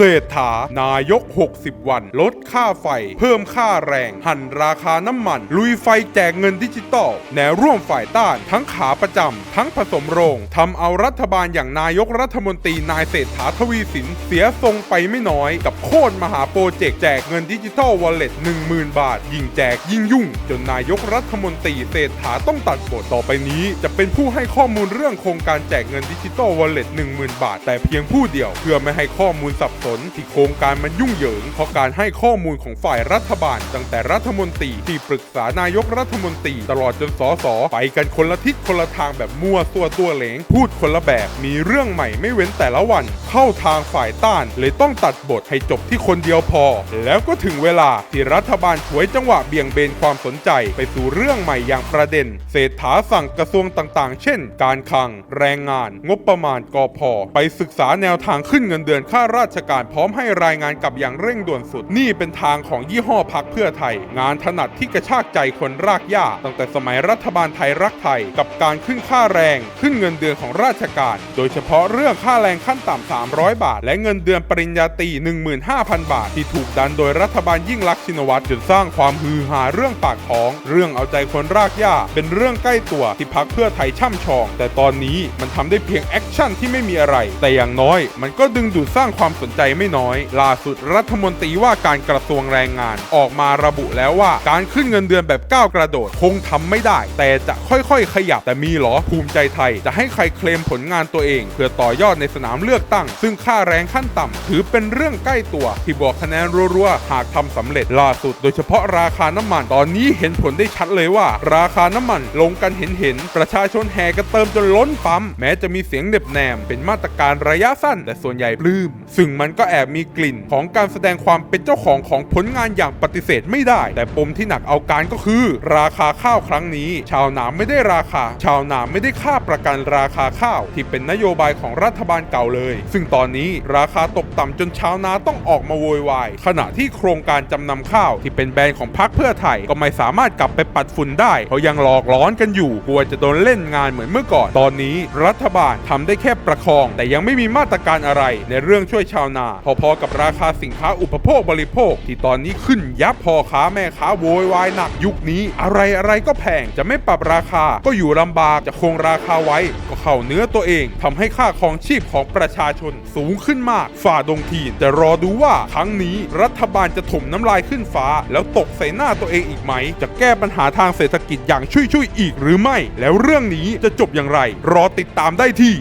เศรษฐานายก 60 วัน ลดค่าไฟ เพิ่มค่าแรง หั่นราคาน้ำมัน ลุยไฟแจกเงินดิจิตอลแนวร่วมฝ่ายต้าน ทั้งขาประจำ ทั้งผสมโรงทำเอารัฐบาลอย่างนายกรัฐมนตรีนายเศรษฐาทวีสิน เสียทรงไปไม่น้อย กับโค่นมหาโปรเจกต์แจกเงินดิจิตอลวอลเล็ต10,000 บาท ยิ่งแจกยิ่งยุ่ง จนนายกรัฐมนตรีเศรษฐาต้องตัดบทต่อไปนี้ จะเป็นผู้ให้ข้อมูลเรื่องโครงการแจกเงินดิจิตอลวอลเล็ต10,000 บาท แต่เพียงผู้เดียวเพื่อไม่ให้ข้อมูลสับสนที่โครงการมันยุ่งเหยิง เพราะการให้ข้อมูลของฝ่ายรัฐบาล ตั้งแต่รัฐมนตรีที่ปรึกษานายกรัฐมนตรี ตลอดจนสสไปกันคนละทิศคนละทางแบบมั่วตัวตัวเหลง พูดคนละแบบมีเรื่องใหม่ไม่เว้นแต่ละวัน เข้าทางฝ่ายต้าน เลยต้องตัดบทให้จบที่คนเดียวพอ แล้วก็ถึงเวลาที่รัฐบาลฉวยจังหวะเบี่ยงเบนความสนใจ ไปสู่เรื่องใหม่อย่างประเด็น เศรษฐาสั่งกระทรวงต่างๆ เช่น การคลัง แรงงาน งบประมาณกอพอไปศึกษาแนวทางขึ้นเงินเดือนข้าราชการพร้อมให้รายงานกลับอย่างเร่งด่วนสุด นี่เป็นทางของยี่ห้อพักเพื่อไทย งานถนัดที่กระชากใจคนรากหญ้า ตั้งแต่สมัยรัฐบาลไทยรักไทย กับการขึ้นค่าแรง ขึ้นเงินเดือนของราชการ โดยเฉพาะเรื่องค่าแรงขั้นต่ำ300 บาท และเงินเดือนปริญญาตรี15,000 บาท ที่ถูกดันโดยรัฐบาลยิ่งลักษณ์ชินวัตรจนสร้างความฮือฮาเรื่องปากท้อง เรื่องเอาใจคนรากหญ้า เป็นเรื่องใกล้ตัวที่พักเพื่อไทยช่ำชอง แต่ตอนนี้มันทำได้เพียงแอคชั่นที่ไม่มีอะไร แต่อย่างน้อยมันก็ดึงดูดสร้างความสนใจไม่น้อย ล่าสุดรัฐมนตรีว่าการกระทรวงแรงงาน ออกมาระบุแล้วว่าการขึ้นเงินเดือนแบบก้าวกระโดด คงทำไม่ได้ แต่จะค่อยๆ ขยับแต่มีหรอภูมิใจไทย จะให้ใครเคลมผลงานตัวเอง เพื่อต่อยอดในสนามเลือกตั้ง ซึ่งค่าแรงขั้นต่ำถือเป็นเรื่องใกล้ตัวที่บอกคะแนนรัวๆหากทำสำเร็จล่าสุด โดยเฉพาะราคาน้ำมันตอนนี้เห็นผลได้ชัดเลยว่า ราคาน้ำมันลงกันเห็นๆประชาชนแห่กันเติมจนล้นปั๊มแม้จะมีเสียงเหน็บแนมเป็นมาตรการระยะสั้น แต่ส่วนใหญ่ปลื้ม ซึ่งมันก็แอบมีกลิ่นของการแสดงความเป็นเจ้าของของผลงานอย่างปฏิเสธไม่ได้ แต่ปมที่หนักเอาการก็คือ ราคาข้าวครั้งนี้ ชาวนาไม่ได้ราคา ชาวนาไม่ได้ค่าประกันราคาข้าวที่เป็นนโยบายของรัฐบาลเก่าเลย ซึ่งตอนนี้ราคาตกต่ำจนชาวนาต้องออกมาโวยวาย ขณะที่โครงการจำนำข้าวที่เป็นแบรนด์ของพรรคเพื่อไทย ก็ไม่สามารถกลับไปปัดฝุ่นได้เพราะยังหลอกล้อนกันอยู่กลัวจะโดนเล่นงานเหมือนเมื่อก่อน ตอนนี้รัฐบาลทำได้แค่ประคอง แต่ยังไม่มีมาตรการอะไรในเรื่องช่วยชาวนาพอๆกับราคาสินค้าอุปโภคบริโภค ที่ตอนนี้ขึ้นยับพอค้าแม่ค้าโวยวายหนักยุคนี้ อะไรอะไรก็แพงจะไม่ปรับราคาก็อยู่ลำบากจะคงราคาไว้ ก็เข้าเนื้อตัวเองทำให้ค่าครองชีพของประชาชนสูงขึ้นมากฝ่าดงทีนแต่รอดูว่าครั้งนี้รัฐบาลจะถมน้ำลายขึ้นฟ้า แล้วตกใส่หน้าตัวเองอีกไหม จะแก้ปัญหาทางเศรษฐกิจอย่างช่วยๆอีกหรือไม่ แล้วเรื่องนี้จะจบอย่างไร รอติดตามได้ที่